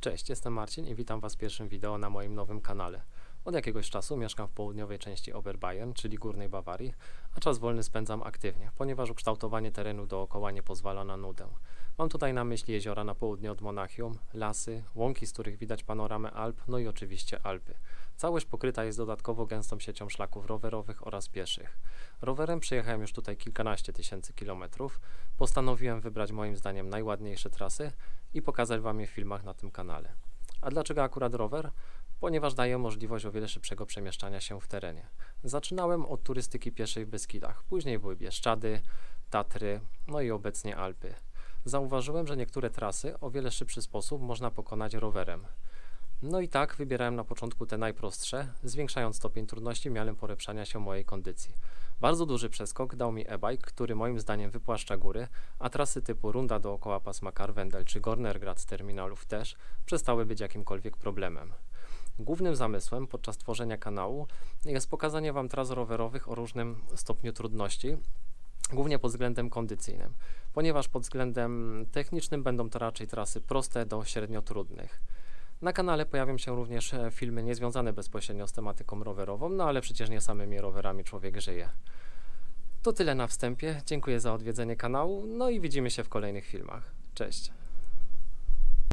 Cześć, jestem Marcin i witam Was w pierwszym wideo na moim nowym kanale. Od jakiegoś czasu mieszkam w południowej części Oberbayern, czyli Górnej Bawarii, a czas wolny spędzam aktywnie, ponieważ ukształtowanie terenu dookoła nie pozwala na nudę. Mam tutaj na myśli jeziora na południe od Monachium, lasy, łąki, z których widać panoramę Alp, no i oczywiście Alpy. Całość pokryta jest dodatkowo gęstą siecią szlaków rowerowych oraz pieszych. Rowerem przejechałem już tutaj kilkanaście tysięcy kilometrów. Postanowiłem wybrać moim zdaniem najładniejsze trasy i pokazać Wam je w filmach na tym kanale. A dlaczego akurat rower? Ponieważ daje możliwość o wiele szybszego przemieszczania się w terenie. Zaczynałem od turystyki pieszej w Beskidach, później były Bieszczady, Tatry, no i obecnie Alpy. Zauważyłem, że niektóre trasy o wiele szybszy sposób można pokonać rowerem. No i tak wybierałem na początku te najprostsze, zwiększając stopień trudności miarę polepszania się mojej kondycji. Bardzo duży przeskok dał mi e-bike, który moim zdaniem wypłaszcza góry, a trasy typu runda dookoła pasma Karwendel czy Gornergrad z terminalów też przestały być jakimkolwiek problemem. Głównym zamysłem podczas tworzenia kanału jest pokazanie Wam tras rowerowych o różnym stopniu trudności, głównie pod względem kondycyjnym, ponieważ pod względem technicznym będą to raczej trasy proste do średnio trudnych. Na kanale pojawią się również e, filmy niezwiązane bezpośrednio z tematyką rowerową, no ale przecież nie samymi rowerami człowiek żyje. To tyle na wstępie. Dziękuję za odwiedzenie kanału, no i widzimy się w kolejnych filmach. Cześć.